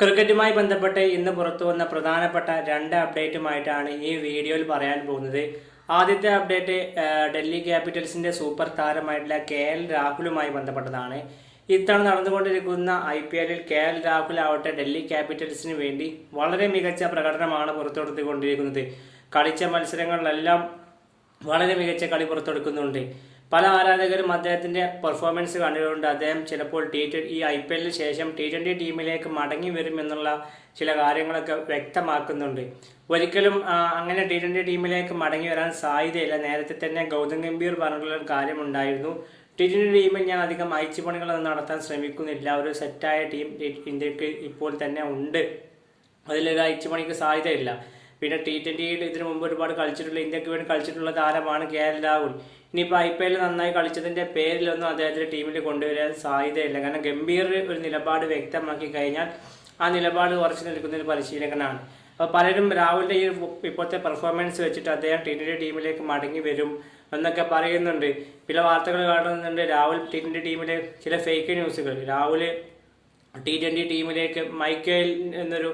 ക്രിക്കറ്റുമായി ബന്ധപ്പെട്ട് ഇന്ന് പുറത്തു വന്ന പ്രധാനപ്പെട്ട രണ്ട് അപ്ഡേറ്റുമായിട്ടാണ് ഈ വീഡിയോയിൽ പറയാൻ പോകുന്നത്. ആദ്യത്തെ അപ്ഡേറ്റ് ഡൽഹി ക്യാപിറ്റൽസിന്റെ സൂപ്പർ താരമായിട്ടുള്ള കെ എൽ രാഹുലുമായി ബന്ധപ്പെട്ടതാണ്. ഇത്തവണ നടന്നുകൊണ്ടിരിക്കുന്ന ഐ പി എല്ലിൽ കെ എൽ രാഹുൽ ആവട്ടെ ഡൽഹി ക്യാപിറ്റൽസിന് വേണ്ടി വളരെ മികച്ച പ്രകടനമാണ് പുറത്തെടുത്തുകൊണ്ടിരിക്കുന്നത് കളിച്ച മത്സരങ്ങളിലെല്ലാം വളരെ മികച്ച കളി പുറത്തെടുക്കുന്നുണ്ട്. പല ആരാധകരും അദ്ദേഹത്തിന്റെ പെർഫോമൻസ് കണ്ടുകൊണ്ട് അദ്ദേഹം ചിലപ്പോൾ ടി ഈ ഐ പി എല്ലിന് ശേഷം ടി ട്വന്റി ടീമിലേക്ക് മടങ്ങി വരും എന്നുള്ള ചില കാര്യങ്ങളൊക്കെ വ്യക്തമാക്കുന്നുണ്ട്. ഒരിക്കലും അങ്ങനെ ടി ട്വന്റി ടീമിലേക്ക് മടങ്ങി വരാൻ സാധ്യതയില്ല. നേരത്തെ തന്നെ ഗൗതം ഗംഭീർ പറഞ്ഞിട്ടുള്ള കാര്യമുണ്ടായിരുന്നു ടി ട്വന്റി ടീമിൽ ഞാൻ അധികം അയച്ചുപണികളൊന്നും നടത്താൻ ശ്രമിക്കുന്നില്ല. ഒരു സെറ്റായ ടീം ഇന്ത്യയ്ക്ക് ഇപ്പോൾ തന്നെ ഉണ്ട്. അതിലൊരു അയച്ചുപണിക്ക് സാധ്യതയില്ല. പിന്നെ ടി ട്വന്റിയിൽ ഇതിനു മുമ്പ് ഒരുപാട് കളിച്ചിട്ടുള്ള ഇന്ത്യയ്ക്ക് വേണ്ടി കളിച്ചിട്ടുള്ള താരമാണ് കെ എൽ രാഹുൽ. ഇനിയിപ്പോൾ ഐ പി എല്ലിൽ നന്നായി കളിച്ചതിന്റെ പേരിലൊന്നും അദ്ദേഹത്തിന്റെ ടീമിൽ കൊണ്ടുവരാൻ സാധ്യതയില്ല. കാരണം ഗംഭീർ ഒരു നിലപാട് വ്യക്തമാക്കി കഴിഞ്ഞാൽ ആ നിലപാട് ഉറച്ചു നിൽക്കുന്ന ഒരു പരിശീലകനാണ്. അപ്പോൾ പലരും രാഹുലിന്റെ ഈ ഇപ്പോഴത്തെ പെർഫോമൻസ് വെച്ചിട്ട് അദ്ദേഹം ടി ട്വന്റി ടീമിലേക്ക് മടങ്ങി വരും എന്നൊക്കെ പറയുന്നുണ്ട്. ചില വാർത്തകൾ കാണുന്നുണ്ട് രാഹുൽ ടി ട്വന്റി ടീമിലെ ചില ഫേക്ക് ന്യൂസുകൾ രാഹുൽ ടി ട്വന്റി ടീമിലേക്ക് മൈക്കേൽ എന്നൊരു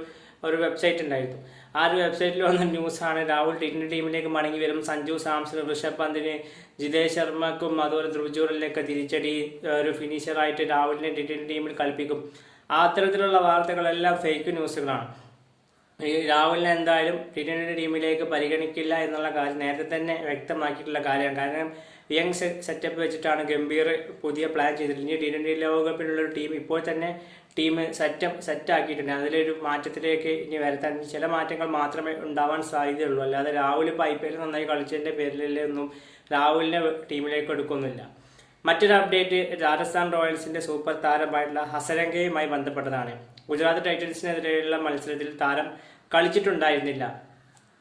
ഒരു വെബ്സൈറ്റ് ഉണ്ടായിരുന്നു. ആ ഒരു വെബ്സൈറ്റിൽ വന്ന ന്യൂസാണ് രാഹുൽ ടി ട്വന്റി ടീമിലേക്ക് മടങ്ങി വരും. സഞ്ജു സാംസൺ ഋഷഭ് പന്തിന് ജിതേഷ് ശർമ്മക്കും അതുപോലെ ധ്രുവജൂറിലൊക്കെ തിരിച്ചടി ഒരു ഫിനിഷറായിട്ട് രാഹുലിനെ ടി ടീമിൽ കളിപ്പിക്കും അത്തരത്തിലുള്ള വാർത്തകളെല്ലാം ഫേക്ക് ന്യൂസുകളാണ് രാഹുലിനെ എന്തായാലും ടി ടീമിലേക്ക് പരിഗണിക്കില്ല എന്നുള്ള കാര്യം നേരത്തെ തന്നെ വ്യക്തമാക്കിയിട്ടുള്ള കാര്യമാണ്. കാരണം യങ് സെറ്റപ്പ് വെച്ചിട്ടാണ് ഗംഭീർ പുതിയ പ്ലാൻ ചെയ്തിട്ടുണ്ട് ടി ട്വന്റി ലോകകപ്പിനുള്ള ഒരു ടീം ഇപ്പോൾ തന്നെ ടീം സെറ്റപ്പ് സെറ്റാക്കിയിട്ടുണ്ട് അതിലൊരു മാറ്റത്തിലേക്ക് ഇനി വരുത്താൻ ചില മാറ്റങ്ങൾ മാത്രമേ ഉണ്ടാവാൻ സാധ്യതയുള്ളൂ. അല്ലാതെ രാഹുൽ ഇപ്പോൾ ഐ പി എൽ നന്നായി കളിച്ചതിന്റെ പേരിലല്ലേ ഒന്നും രാഹുലിനെ ടീമിലേക്ക് എടുക്കുന്നില്ല. മറ്റൊരു അപ്ഡേറ്റ് രാജസ്ഥാൻ റോയൽസിന്റെ സൂപ്പർ താരമായിട്ടുള്ള ഹസരംഗയുമായി ബന്ധപ്പെട്ടതാണ്. ഗുജറാത്ത് ടൈറ്റൻസിനെതിരെയുള്ള മത്സരത്തിൽ താരം കളിച്ചിട്ടുണ്ടായിരുന്നില്ല.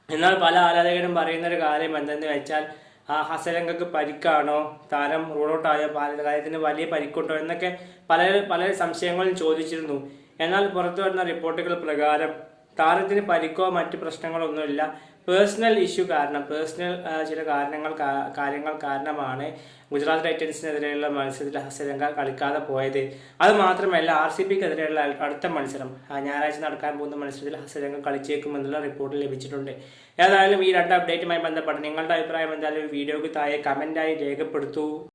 എന്നാൽ പല ആരാധകരും പറയുന്ന ഒരു കാര്യം എന്തെന്ന് വെച്ചാൽ ആ ഹസരംഗക്ക് പരിക്കാണോ? താരം റൂൾ ഔട്ട് ആയ കാര്യത്തിന് വലിയ പരിക്കുണ്ടോ? എന്നൊക്കെ പല പല സംശയങ്ങളും ചോദിച്ചിരുന്നു. എന്നാൽ പുറത്തു വരുന്ന റിപ്പോർട്ടുകൾ പ്രകാരം താരത്തിന് പരിക്കോ മറ്റു പ്രശ്നങ്ങളൊന്നുമില്ല. പേഴ്സണൽ ഇഷ്യൂ കാരണം പേഴ്സണൽ ചില കാരണങ്ങൾ കാര്യങ്ങൾ കാരണമാണ് ഗുജറാത്ത് ടൈറ്റൻസിനെതിരെയുള്ള മത്സരത്തിൽ ഹസരംഗ കളിക്കാതെ പോയത്. അത് മാത്രമല്ല ആർ സി പിക്കെതിരെയുള്ള അടുത്ത മത്സരം ഞായറാഴ്ച നടക്കാൻ പോകുന്ന മത്സരത്തിൽ ഹസരംഗ കളിച്ചേക്കുമെന്നുള്ള റിപ്പോർട്ട് ലഭിച്ചിട്ടുണ്ട്. ഏതായാലും ഈ രണ്ട് അപ്ഡേറ്റുമായി ബന്ധപ്പെട്ട് നിങ്ങളുടെ അഭിപ്രായം എന്തായാലും വീഡിയോക്ക് താഴെ കമന്റായി രേഖപ്പെടുത്തൂ.